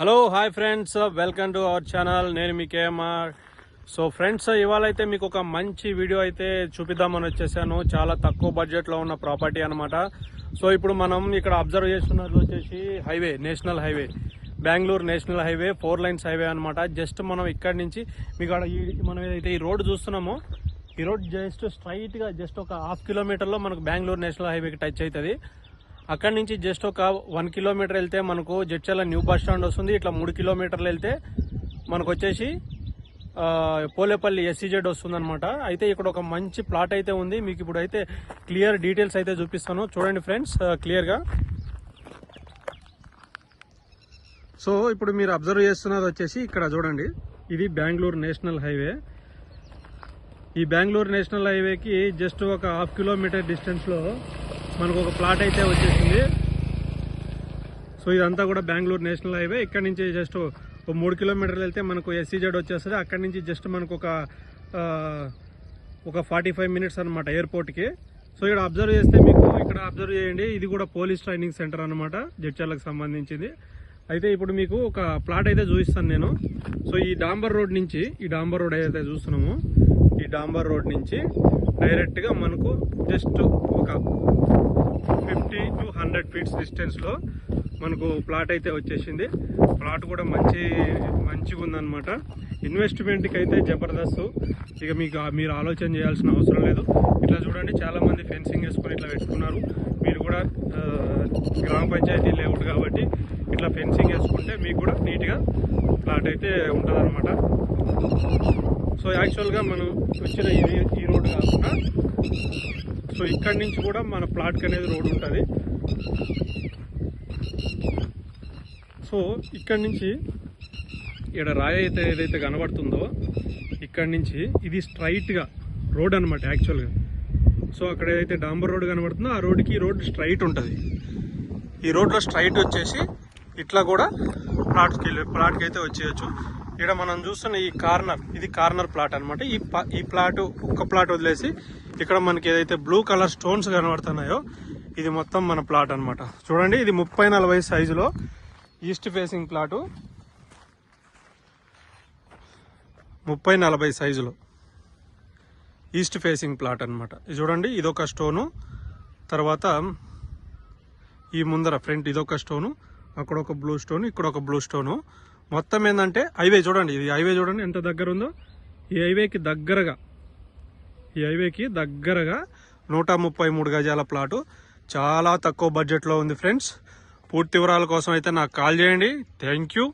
Hello hi friends welcome to our channel నేను మీ so friends ఇవాళ అయితే మీకు ఒక మంచి వీడియో అయితే చూపిద్దామని వచ్చేసాను. చాలా తక్కువ బడ్జెట్లో ఉన్న ప్రాపర్టీ అనమాట సో ఇప్పుడు మనం ఇక్కడ అబ్జర్వ్ చేస్తున్నట్లు వచ్చేసి highway national highway Bengaluru national highway four lines highway అనమాట జస్ట్ మనం ఇక్కడ నుంచి మీకు ఈ మనం ఏదైతే ఈ రోడ్ చూస్తున్నామో ఈ రోడ్ జస్ట్ స్ట్రైట్గా జస్ట్ ఒక హాఫ్ కిలోమీటర్లో మనకు బెంగళూరు నేషనల్ హైవేకి టచ్ అవుతుంది. అక్కడి నుంచి జస్ట్ ఒక వన్ కిలోమీటర్ వెళ్తే మనకు జడ్చర్ల న్యూ బస్ స్టాండ్ వస్తుంది. ఇట్లా మూడు కిలోమీటర్లు వెళ్తే మనకు వచ్చేసి పోలేపల్లి ఎస్సీజెడ్ వస్తుంది అనమాట అయితే ఇక్కడ ఒక మంచి ప్లాట్ అయితే ఉంది. మీకు ఇప్పుడు అయితే క్లియర్ డీటెయిల్స్ అయితే చూపిస్తాను. చూడండి ఫ్రెండ్స్ క్లియర్గా సో ఇప్పుడు మీరు అబ్జర్వ్ చేస్తున్నది వచ్చేసి ఇక్కడ చూడండి. ఇది బెంగళూరు నేషనల్ హైవే ఈ బెంగళూరు నేషనల్ హైవేకి జస్ట్ ఒక హాఫ్ కిలోమీటర్ డిస్టెన్స్లో మనకు ఒక ప్లాట్ అయితే వచ్చేసింది. సో ఇదంతా కూడా బెంగళూరు నేషనల్ హైవే. ఇక్కడ నుంచి జస్ట్ ఒక మూడు కిలోమీటర్లు వెళ్తే మనకు ఎస్సీజెడ్ వచ్చేస్తుంది. అక్కడ నుంచి జస్ట్ మనకు ఒక ఒక ఫార్టీ ఫైవ్ మినిట్స్ అనమాట ఎయిర్పోర్ట్కి సో ఇక్కడ అబ్జర్వ్ చేస్తే మీకు ఇక్కడ అబ్జర్వ్ చేయండి. ఇది కూడా పోలీస్ ట్రైనింగ్ సెంటర్ అనమాట జడ్చర్లకు సంబంధించింది. అయితే ఇప్పుడు మీకు ఒక ప్లాట్ అయితే చూపిస్తాను నేను. సో ఈ డాంబర్ రోడ్ నుంచి ఈ డాంబర్ రోడ్ ఏదైతే చూస్తున్నామో డాంబర్ రోడ్ నుంచి డైరెక్ట్గా మనకు జస్ట్ ఒక ఫిఫ్టీ టు హండ్రెడ్ ఫీట్స్ డిస్టెన్స్లో మనకు ప్లాట్ అయితే వచ్చేసింది. ప్లాట్ కూడా మంచి మంచిగా ఉందన్నమాట. ఇన్వెస్ట్మెంట్కి అయితే జబర్దస్త్. ఇక మీకు మీరు ఆలోచన చేయాల్సిన అవసరం లేదు. ఇట్లా చూడండి చాలా మంది ఫెన్సింగ్ వేసుకొని ఇట్లా పెట్టుకున్నారు. మీరు కూడా గ్రామ పంచాయతీ లేవుడు కాబట్టి ఇట్లా ఫెన్సింగ్ వేసుకుంటే మీకు కూడా నీట్గా ప్లాట్ అయితే ఉంటుంది సో యాక్చువల్గా మనం వచ్చిన ఈ రోడ్డు కాకుండా సో ఇక్కడి నుంచి కూడా మన ప్లాట్కి అనేది రోడ్డు ఉంటుంది. సో ఇక్కడి నుంచి ఇక్కడ రాయి అయితే ఏదైతే కనబడుతుందో ఇక్కడి నుంచి ఇది స్ట్రైట్గా రోడ్ అనమాట యాక్చువల్గా సో అక్కడ ఏదైతే డాంబర్ రోడ్ కనబడుతుందో ఆ రోడ్కి ఈ రోడ్ స్ట్రైట్ ఉంటుంది. ఈ రోడ్లో స్ట్రైట్ వచ్చేసి ఇట్లా కూడా ప్లాట్కి ప్లాట్కి అయితే వచ్చేయచ్చు. ఇక్కడ మనం చూస్తున్న ఈ కార్నర్ ఇది కార్నర్ ప్లాట్ అనమాట ఈ ప- ఈ ప్లాట్ ఒక్క ప్లాట్ వదిలేసి ఇక్కడ మనకి ఏదైతే బ్లూ కలర్ స్టోన్స్ కనబడుతున్నాయో ఇది మొత్తం మన ప్లాట్ అన్నమాట. చూడండి ఇది ముప్పై నలభై సైజులో ఈస్ట్ ఫేసింగ్ ప్లాటు. ముప్పై నలభై సైజులో ఈస్ట్ ఫేసింగ్ ప్లాట్ అన్నమాట. ఇది చూడండి ఇదొక స్టోను. తర్వాత ఈ ముందర ఫ్రంట్ ఇదొక స్టోను. అక్కడ ఒక బ్లూ స్టోన్ ఇక్కడ ఒక బ్లూ స్టోను. మొత్తం ఏంటంటే హైవే చూడండి. ఇది హైవే చూడండి. ఎంత దగ్గర ఉందో ఈ హైవేకి దగ్గరగా ఈ హైవేకి దగ్గరగా నూట ముప్పై మూడు గజాల ప్లాటు. చాలా తక్కువ బడ్జెట్లో ఉంది ఫ్రెండ్స్. పూర్తి వివరాల కోసం అయితే నాకు కాల్ చేయండి. Thank you.